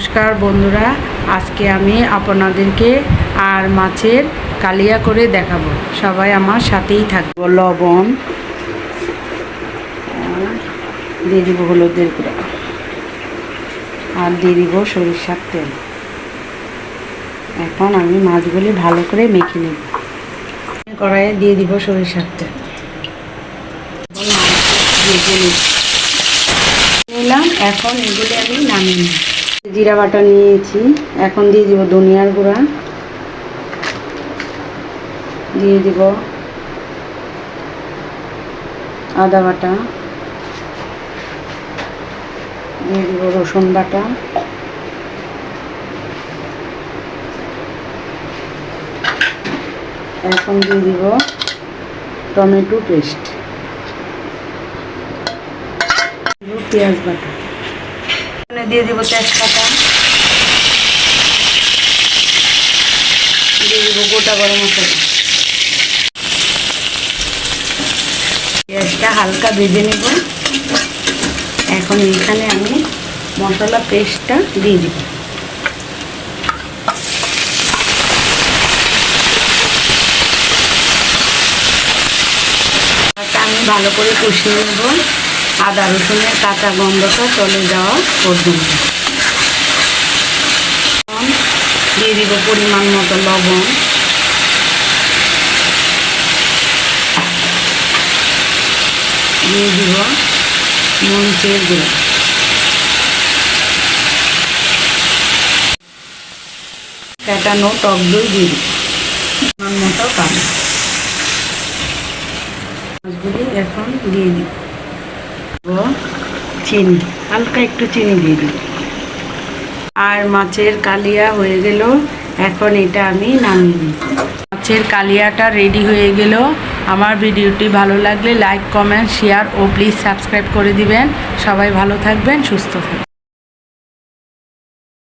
নমস্কার বন্ধুরা, আজকে আমি আপনাদেরকে আর মাছের কালিয়া করে দেখাবো। সবাই আমার সাথেই থাকব। লবণ। দিয়ে দিব হলুদের গুঁড়া। আর দিয়ে দিব সরিষার তেল। এখন আমি মাছগুলি ভালো করে মেখে নেব। কড়াইয়ে দিয়ে দিব সরিষার তেল। নিলাম এখন এগুলি আমি নামিয়ে নিই জিরা বাটা নিয়েছি। এখন দিয়ে দিব ধনিয়ার গুঁড়া। দিয়ে দিব আদা বাটা। দিয়ে দিব রসুন বাটা। এখন দিয়ে দিব টমেটো পেস্ট। পেঁয়াজ বাটা। দিয়ে দিব তেজপাতা। দিয়ে দিব গোটা গরম মশলা। পেঁয়াজটা হালকা ভেজে নেব। এখন এখানে আমি মশলা পেস্টটা দিয়ে দিব। আমি ভালো করে কষিয়ে নেব। আদা রসুনের কাঁচা গন্ধটা চলে যাওয়া পর্যন্ত। দিয়ে দিব পরিমাণ মতো লবণ। দিয়ে দিব মরিচের গুঁড়ো। কাটানো টক দই পরিমাণ মতো পানি এখন দিয়ে ও চিনি, হালকা একটু চিনি দিয়ে দিই। আর মাছের কালিয়া হয়ে গেল, এখন এটা আমি নামিয়ে দিই। মাছের কালিয়াটা রেডি হয়ে গেল। আমার ভিডিওটি ভালো লাগলে লাইক কমেন্ট শেয়ার ও প্লিজ সাবস্ক্রাইব করে দিবেন। সবাই ভালো থাকবেন, সুস্থ থাকবেন।